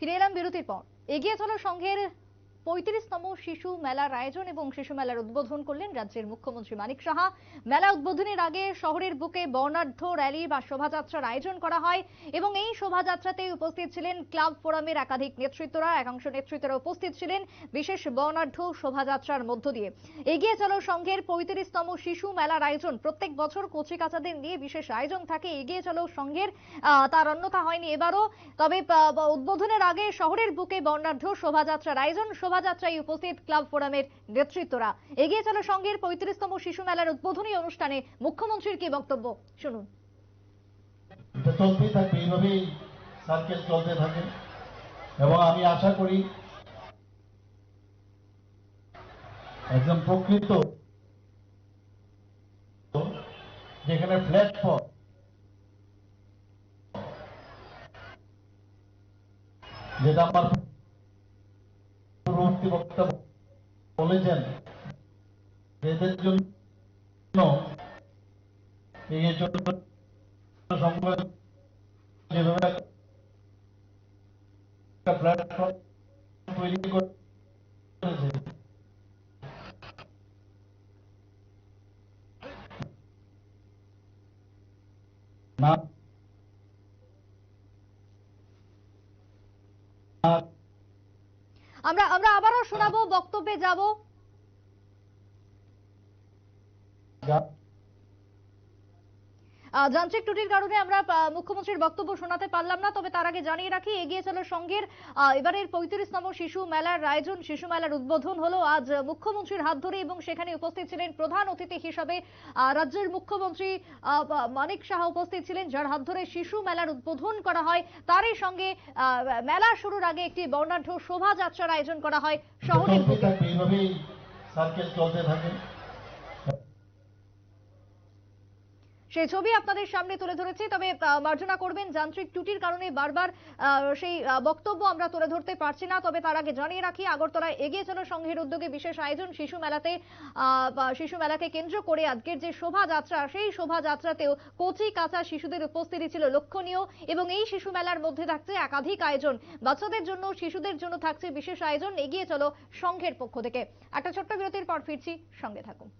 ফিরে এলাম বিরতির পর। এগিয়ে চলো সংঘের পঁয়ত্রিশতম শিশু মেলার আয়োজন এবং শিশু মেলার উদ্বোধন করলেন রাজ্যের মুখ্যমন্ত্রী মানিক সাহা। মেলা উদ্বোধনের আগে শহরের বুকে বর্ণাঢ্য র্যালি বা শোভাযাত্রার আয়োজন করা হয় এবং এই শোভাযাত্রাতে উপস্থিত ছিলেন ক্লাব ফোরামের একাধিক নেতৃত্বরা। একাংশ নেতৃত্বরা উপস্থিত ছিলেন বিশেষ বর্ণাঢ্য শোভাযাত্রার মধ্য দিয়ে। এগিয়ে চলো সংঘের পঁয়ত্রিশতম শিশু মেলার আয়োজন। প্রত্যেক বছর কচি কাচাদের নিয়ে বিশেষ আয়োজন থাকে। এগিয়ে চলো সংঘের তার অন্যথা হয়নি এবারও। তবে উদ্বোধনের আগে শহরের বুকে বর্ণাঢ্য শোভাযাত্রার আয়োজন। শোভাযাত্রায় উপস্থিত ক্লাব ফোরামের নেতৃত্বরা। এগিয়ে চলো সংঘের পঁয়ত্রিশতম শিশু মেলার উদ্বোধনী অনুষ্ঠানে মুখ্যমন্ত্রীর কি বক্তব্য? শুনুন। এবং আমি আশা করি একদম প্রকৃত যেখানে প্ল্যাটফর্ম যেটা আমার বক্তা বলেছেন। যে এদের জন্য এই জন্য সংগ্রাম যেভাবে একটা প্ল্যাটফর্ম তৈরি করেছে। না না আমরা আমরা আবারও শোনাবো বক্তব্যে যাব। যান্ত্রিক ত্রুটির কারণে আমরা মুখ্যমন্ত্রীর বক্তব্য শোনাতে পারলাম না তবে তার আগে জানিয়ে রাখি এগিয়ে চলো আহ, এবারের পঁয়ত্রিশতম শিশু মেলার আয়োজন শিশু মেলার উদ্বোধন হলো আজ মুখ্যমন্ত্রীর হাত ধরে এবং সেখানে উপস্থিত ছিলেন প্রধান অতিথি হিসাবে রাজ্যের মুখ্যমন্ত্রী মানিক সাহা উপস্থিত ছিলেন যার হাত ধরে শিশু মেলার উদ্বোধন করা হয়। তারই সঙ্গে মেলা শুরুর আগে একটি বর্ণাঢ্য শোভাযাত্রার আয়োজন করা হয় শহরের সার্কেল চলতে থাকে? সেই ছবি আপনাদের সামনে তুলে ধরেছি। তবে মার্জনা করবেন যান্ত্রিক ত্রুটির কারণে বারবার সেই বক্তব্য আমরা তুলে ধরতে পারছি না। তবে তার আগে জানিয়ে রাখি, আগরতলায় এগিয়ে চলো সংঘের উদ্যোগে বিশেষ আয়োজন শিশু মেলাতে শিশু মেলাকে কেন্দ্র করে আজকের যে শোভাযাত্রা, সেই শোভাযাত্রাতেও কচি কাঁচা শিশুদের উপস্থিতি ছিল লক্ষণীয় এবং এই শিশু মেলার মধ্যে থাকছে একাধিক আয়োজন। বাচ্চাদের জন্য, শিশুদের জন্য থাকছে বিশেষ আয়োজন। এগিয়ে চলো সংঘের পক্ষ থেকে। একটা ছোট্ট বিরতির পর ফিরছি। সঙ্গে থাকুন।